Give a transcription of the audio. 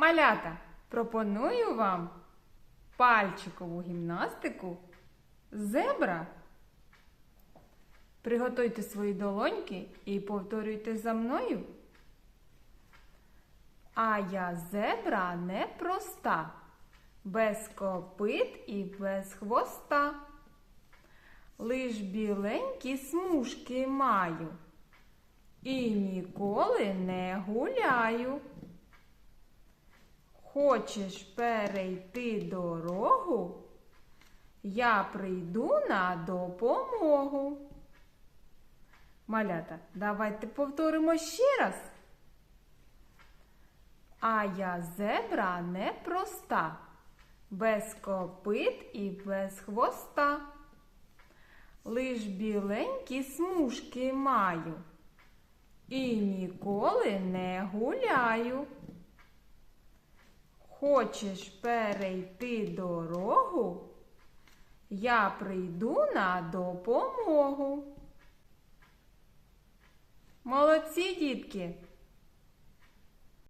Малята, пропоную вам пальчикову гімнастику зебра. Приготуйте свої долоньки і повторюйте за мною. А я зебра непроста, без копит і без хвоста. Лиш біленькі смужки маю і ніколи не гуляю. Хочеш перейти дорогу? Я прийду на допомогу. Малята, давайте повторимо ще раз. А я зебра непроста, без копит і без хвоста. Лиш біленькі смужки маю і ніколи не гуляю. Хочеш перейти дорогу? Я прийду на допомогу. Молодці, дітки!